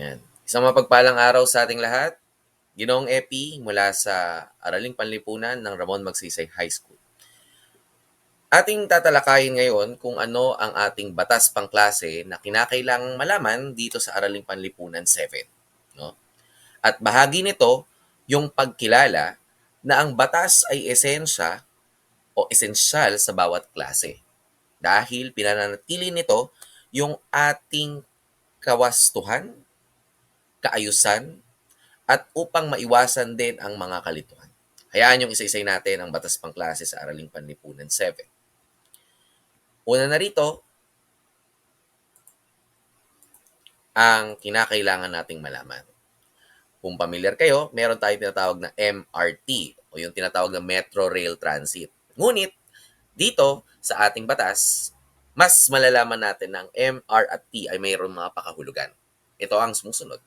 Yan. Isang mapagpalang araw sa ating lahat. Ginoong Epi mula sa Araling Panlipunan ng Ramon Magsaysay High School. Ating tatalakayin ngayon kung ano ang ating batas pangklase na kinakailangang malaman dito sa Araling Panlipunan 7. No? At bahagi nito yung pagkilala na ang batas ay esensya o esensyal sa bawat klase. Dahil pinananatili nito yung ating kawastuhan, kaayusan, at upang maiwasan din ang mga kalituhan. Hayaan yung isa-isay natin ang batas pang klase sa Araling Panlipunan 7. Una na rito, ang kinakailangan nating malaman. Kung familiar kayo, meron tayong tinatawag na MRT o yung tinatawag na Metro Rail Transit. Ngunit, dito sa ating batas, mas malalaman natin na ang MR at T ay mayroon mga pakahulugan. Ito ang sumusunod.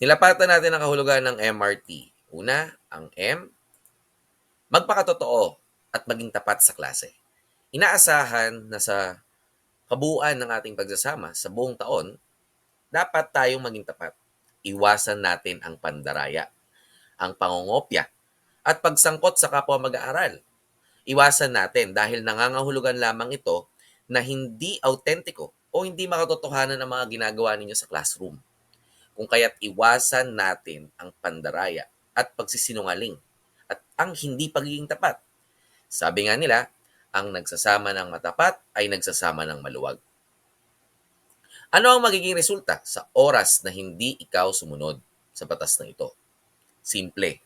Nilapatan natin ang kahulugan ng MRT. Una, ang M, magpakatotoo at maging tapat sa klase. Inaasahan na sa kabuuan ng ating pagsasama sa buong taon, dapat tayong maging tapat. Iwasan natin ang pandaraya, ang pangongopya, at pagsangkot sa kapwa mag-aaral. Iwasan natin dahil nangangahulugan lamang ito na hindi autentiko o hindi makatotohanan ang mga ginagawa ninyo sa classroom. Kung kaya't iwasan natin ang pandaraya at pagsisinungaling at ang hindi pagiging tapat. Sabi nga nila, ang nagsasama ng matapat ay nagsasama ng maluwag. Ano ang magiging resulta sa oras na hindi ikaw sumunod sa batas na ito? Simple.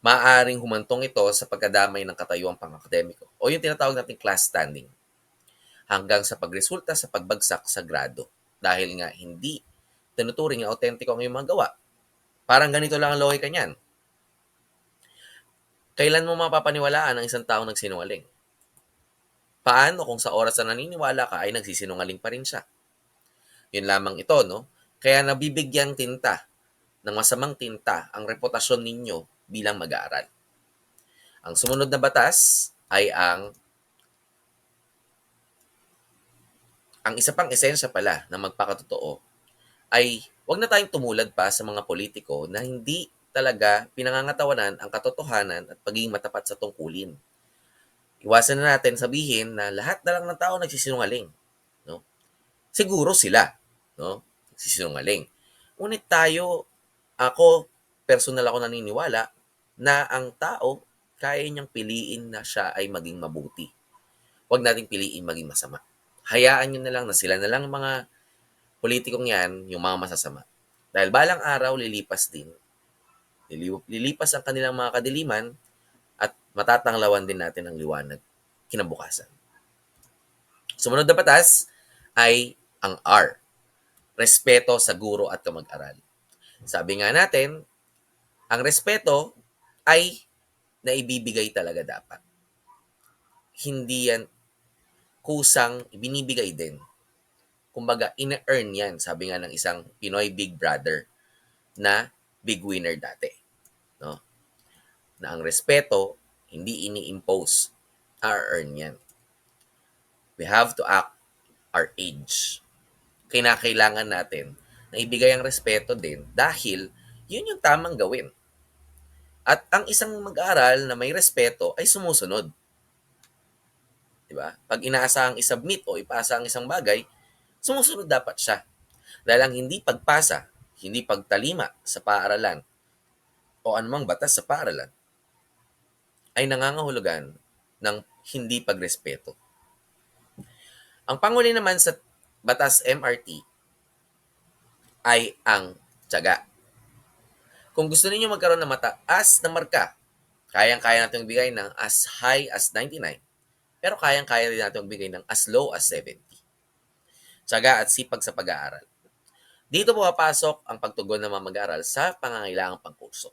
Maaring humantong ito sa pagkadamay ng katayuang pang-akademiko o yung tinatawag nating class standing hanggang sa pagresulta sa pagbagsak sa grado dahil nga hindi tinuturing na autentiko ang iyong mga gawa. Parang ganito lang ang logika niyan. Kailan mo mapapaniwalaan ang isang taong nagsinungaling? Paano kung sa oras na naniniwala ka ay nagsisinungaling pa rin siya? Yun lamang ito, no? Kaya nabibigyang tinta ng masamang tinta ang reputasyon ninyo bilang mag-aaral. Ang sumunod na batas ay ang ang isa pang esensya pala na magpakatotoo ay wag na tayong tumulad pa sa mga politiko na hindi talaga pinangangatawanan ang katotohanan at pagiging matapat sa tungkulin. Iwasan na natin sabihin na lahat na lang ng tao nagsisinungaling. No? Siguro sila, no? Nagsisinungaling. Ngunit tayo, ako, personal ako naniniwala na ang tao, kaya niyang piliin na siya ay maging mabuti. Huwag nating piliin maging masama. Hayaan niyo na lang na sila na lang mga politikong yan, yung mga masasama. Dahil balang araw, lilipas din. Lilipas ang kanilang mga kadiliman at matatanglawan din natin ang liwanag kinabukasan. Sumunod na batas ay ang R. Respeto sa guro at kamag-aral. Sabi nga natin, ang respeto ay naibibigay talaga dapat. Hindi yan kusang ibinibigay din. Kumbaga, ina-earn yan, sabi nga ng isang Pinoy Big Brother na big winner dati. No? Na ang respeto, hindi ini-impose, are-earn yan. We have to act our age. Kinakailangan natin na ibigay ang respeto din dahil yun yung tamang gawin. At ang isang mag-aaral na may respeto ay sumusunod. 'Di ba? Pag inaasahang isubmit o ipasa ang isang bagay, sumusunod dapat siya. Dahil ang hindi pagpasa, hindi pagtalima sa paaralan o anumang batas sa paaralan ay nangangahulugan ng hindi pagrespeto. Ang panguli naman sa batas MRT ay ang tiyaga. Kung gusto niyo magkaroon ng mataas na marka, kayang-kaya natin bigay ng as high as 99, pero kayang-kaya rin natin bigay ng as low as 70. Tiyaga at sipag sa pag-aaral. Dito pumapasok ang pagtugon ng mga mag-aaral sa pangangailangang pangkurso.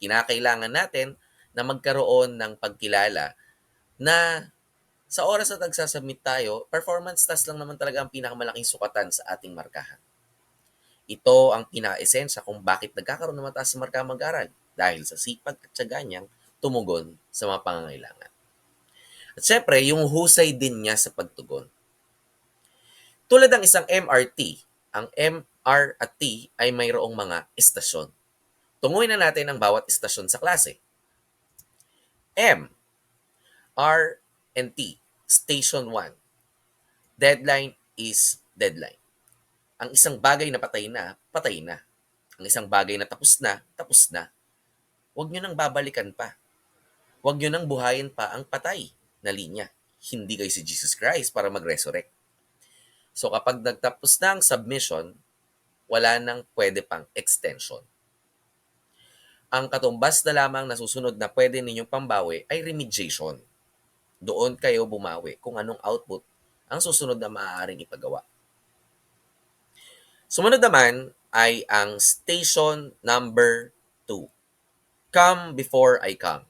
Kinakailangan natin na magkaroon ng pagkilala na sa oras na nagsasubmit tayo, performance test lang naman talaga ang pinakamalaking sukatan sa ating markahan. Ito ang pinaka-esensya kung bakit nagkakaroon ng mataas na marka mag-aral dahil sa sipag at tiyaga niyang tumugon sa mga pangangailangan. At syempre, yung husay din niya sa pagtugon. Tulad ng isang MRT, ang MR at T ay mayroong mga istasyon. Tunguhin na natin ang bawat istasyon sa klase. M, R, and T, Station 1. Deadline is deadline. Ang isang bagay na patay na, patay na. Ang isang bagay na tapos na, tapos na. Huwag nyo nang babalikan pa. Huwag nyo nang buhayin pa ang patay na linya. Hindi kayo si Jesus Christ para mag-resurrect. So kapag nagtapos na ang submission, wala nang pwede pang extension. Ang katumbas na lamang na susunod na pwede ninyong pambawi ay remediation. Doon kayo bumawi kung anong output ang susunod na maaaring ipagawa. Sumunod naman ay ang station number 2. Come before I come.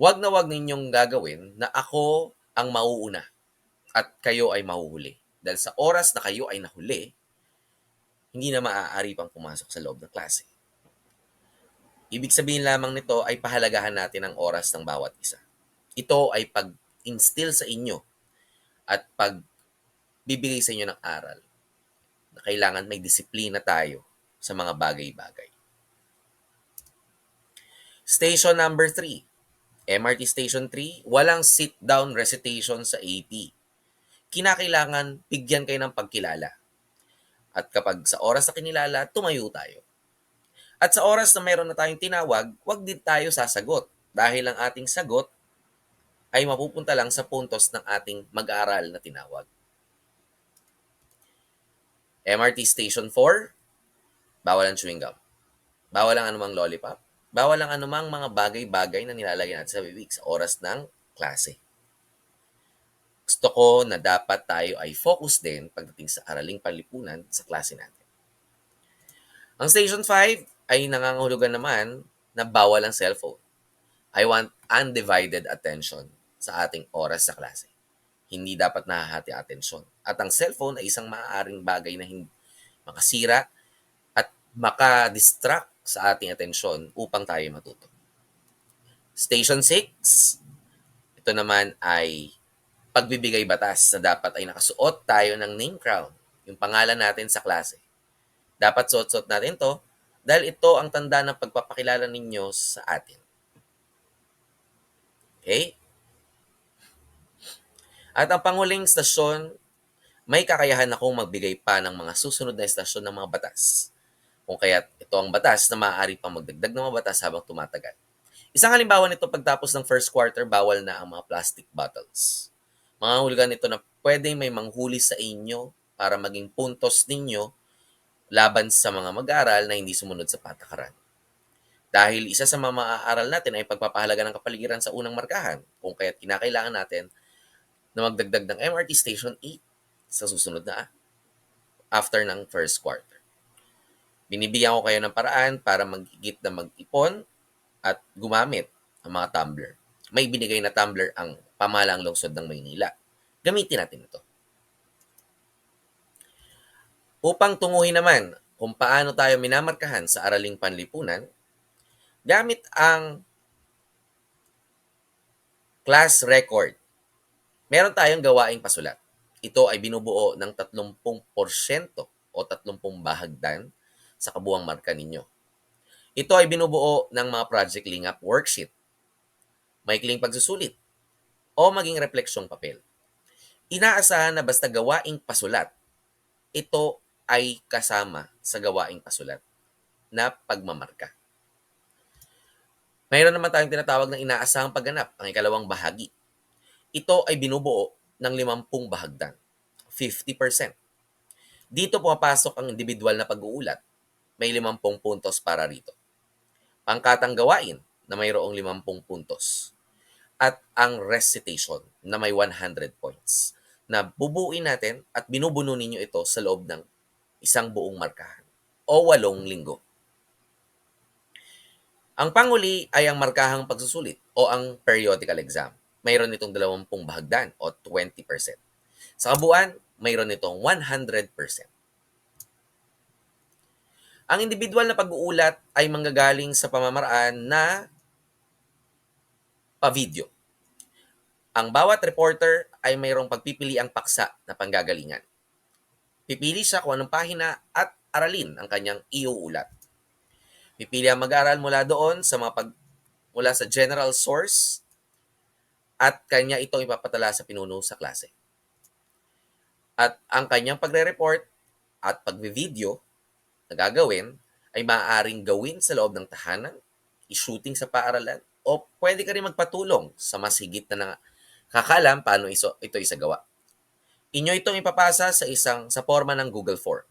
Huwag na huwag ninyong gagawin na ako ang mauuna at kayo ay mahuhuli. Dahil sa oras na kayo ay nahuli, hindi na maaari pang pumasok sa loob ng klase. Ibig sabihin lamang nito ay pahalagahan natin ang oras ng bawat isa. Ito ay pag-instill sa inyo at pag bibigay sa inyo ng aral na kailangan may disiplina tayo sa mga bagay-bagay. Station number 3. MRT Station 3, walang sit-down recitation sa AP. Kinakailangan bigyan kayo ng pagkilala. At kapag sa oras na kinilala, tumayo tayo. At sa oras na mayroon na tayong tinawag, huwag din tayo sasagot dahil ang ating sagot ay mapupunta lang sa puntos ng ating mag-aaral na tinawag. MRT Station 4, bawal ang chewing gum. Bawal ang anumang lollipop. Bawal ang anumang mga bagay-bagay na nilalagay natin sa bibig sa oras ng klase. Gusto ko na dapat tayo ay focus din pagdating sa araling palipunan sa klase natin. Ang Station 5 ay nangangahulugan naman na bawal ang cellphone. I want undivided attention sa ating oras sa klase. Hindi dapat nahahati ang atensyon. At ang cellphone ay isang maaaring bagay na hindi makasira at makadistract sa ating atensyon upang tayo matuto. Station 6, ito naman ay pagbibigay batas na dapat ay nakasuot tayo ng name crown, yung pangalan natin sa klase. Dapat suot-suot natin to dahil ito ang tanda ng pagpapakilala ninyo sa atin. Okay? At ang panghuling stasyon, may kakayahan akong magbigay pa ng mga susunod na estasyon ng mga batas. Kung kaya ito ang batas na maaari pang magdagdag ng mga batas habang tumatagal. Isang halimbawa nito pagtapos ng first quarter, bawal na ang mga plastic bottles. Mga hulugan nito na pwedeng may manghuli sa inyo para maging puntos ninyo laban sa mga mag-aaral na hindi sumunod sa patakaran. Dahil isa sa mga maaaral natin ay pagpapahalaga ng kapaligiran sa unang markahan, kung kaya't kinakailangan natin na magdagdag ng MRT Station 8 sa susunod na after ng first quarter. Binibigyan ko kayo ng paraan para magigit na mag-ipon at gumamit ang mga tumbler. May binigay na tumbler ang pamalang lungsod ng Maynila. Gamitin natin ito. Upang tunguhin naman kung paano tayo minamarkahan sa araling panlipunan, gamit ang class record. Meron tayong gawaing pasulat. Ito ay binubuo ng 30% o 30 bahagdan sa kabuang marka ninyo. Ito ay binubuo ng mga Project Link Up worksheet, maikling pagsusulit, o maging refleksyong papel. Inaasahan na basta gawaing pasulat, ito ay kasama sa gawaing pasulat na pagmamarka. Mayroon naman tayong tinatawag na inaasahang pagganap, ang ikalawang bahagi. Ito ay binubuo ng 50 bahagdan, 50%. Dito pumapasok ang individual na pag-uulat. May 50 puntos para rito. Pangkatang gawain na mayroong 50 puntos. At ang recitation na may 100 points na bubuin natin at binubuno ninyo ito sa loob ng isang buong markahan o walong linggo. Ang panguli ay ang markahang pagsusulit o ang periodical exam. Mayroon itong 20 bahagdan o 20%. Sa kabuuan, mayroon itong 100%. Ang individual na pag-uulat ay manggagaling sa pamamaraan na pa-video. Ang bawat reporter ay mayroong pagpipili ang paksa na panggagalingan. Pipili siya kung anong pahina at aralin ang kanyang iuulat. Pipili ang mag-aaral mula doon sa mga pag, mula sa general source at kanya itong ipapatala sa pinuno sa klase. At ang kanyang pagre-report at pagbe-video na gagawin ay maaaring gawin sa loob ng tahanan, i-shooting sa paaralan, o pwede ka rin magpatulong sa mas higit na kakaalam paano iso, ito isagawa. Inyo itong ipapasa sa isang sa forma ng Google Form.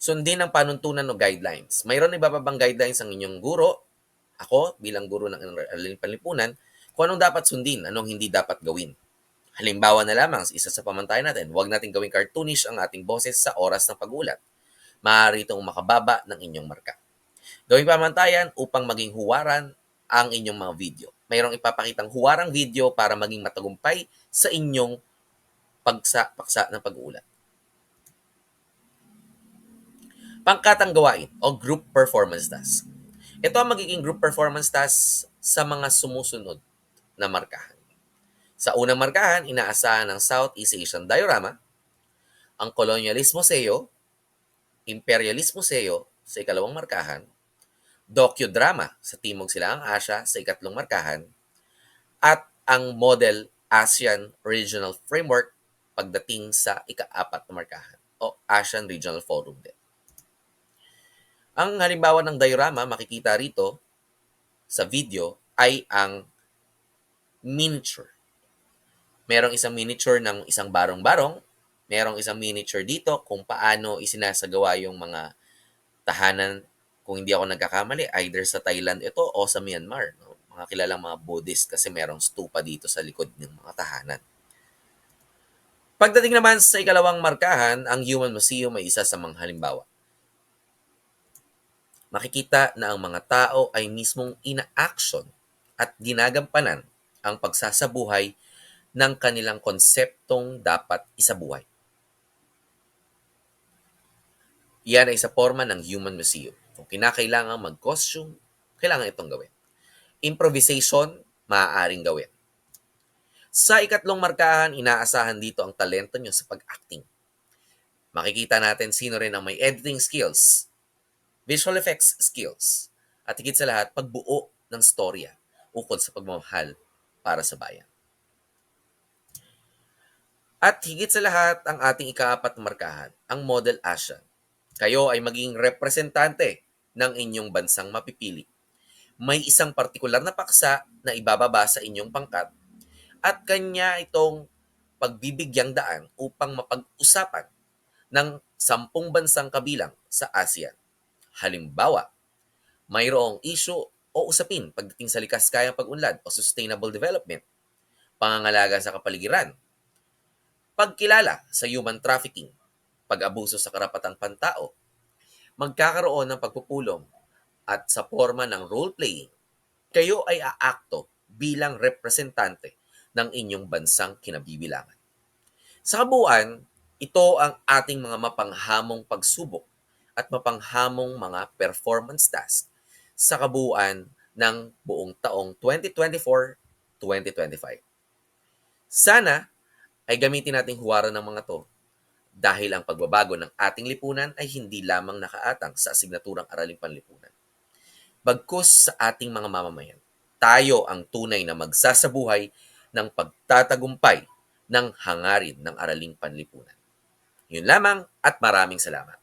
Sundin ang panuntunan o guidelines. Mayroon iba pa bang guidelines ang inyong guro, ako bilang guro ng panlipunan, kung anong dapat sundin, anong hindi dapat gawin. Halimbawa na lamang, isa sa pamantayan natin, huwag natin gawing cartoonish ang ating boses sa oras ng pagulat. Maaari itong makababa ng inyong marka. Gawing pamantayan upang maging huwaran ang inyong mga video. Mayroong ipapakitang huwarang video para maging matagumpay sa inyong pagsa-paksa ng pag-uulat. Pangkatang gawain o group performance task. Ito ang magiging group performance task sa mga sumusunod na markahan. Sa unang markahan, inaasahan ng Southeast Asian Diorama, ang Colonialismo Museo, Imperialismo Museo sa ikalawang markahan, docudrama sa Timog Silangang Asya sa ikatlong markahan, at ang Model ASEAN Regional Framework pagdating sa ikaapat na markahan o ASEAN Regional Forum din. Ang halimbawa ng diorama makikita rito sa video ay ang miniature. Merong isang miniature ng isang barong-barong, merong isang miniature dito kung paano isinasagawa yung mga tahanan kung hindi ako nagkakamali, either sa Thailand ito o sa Myanmar. No? Mga kilalang mga Buddhist kasi merong stupa dito sa likod ng mga tahanan. Pagdating naman sa ikalawang markahan, ang Human Museum ay isa sa mga halimbawa. Makikita na ang mga tao ay mismong ina-action at ginagampanan ang pagsasabuhay ng kanilang konseptong dapat isabuhay. Yan ay sa forma ng Human Museum. Kung kinakailangan mag-costume, kailangan itong gawin. Improvisation, maaaring gawin. Sa ikatlong markahan, inaasahan dito ang talento nyo sa pag-acting. Makikita natin sino rin ang may editing skills, visual effects skills, at higit sa lahat, pagbuo ng storya ukol sa pagmamahal para sa bayan. At higit sa lahat, ang ating ikaapat na markahan, ang Model Asian. Kayo ay maging representante ng inyong bansang mapipili. May isang partikular na paksa na ibababa sa inyong pangkat at kanya itong pagbibigyang daan upang mapag-usapan ng sampung bansang kabilang sa ASEAN. Halimbawa, mayroong issue o usapin pagdating sa likas kayang pag-unlad o sustainable development, pangangalaga sa kapaligiran, pagkilala sa human trafficking, pag-abuso sa karapatang pantao, magkakaroon ng pagpupulong at sa forma ng role-playing, kayo ay aakto bilang representante ng inyong bansang kinabibilangan. Sa kabuuan, ito ang ating mga mapanghamong pagsubok at mapanghamong mga performance task sa kabuuan ng buong taong 2024-2025. Sana ay gamitin nating huwaran ng mga to dahil ang pagbabago ng ating lipunan ay hindi lamang nakaatang sa asignaturang araling panlipunan. Bagkus sa ating mga mamamayan, tayo ang tunay na magsasabuhay ng pagtatagumpay ng hangarin ng araling panlipunan. Yun lamang at maraming salamat.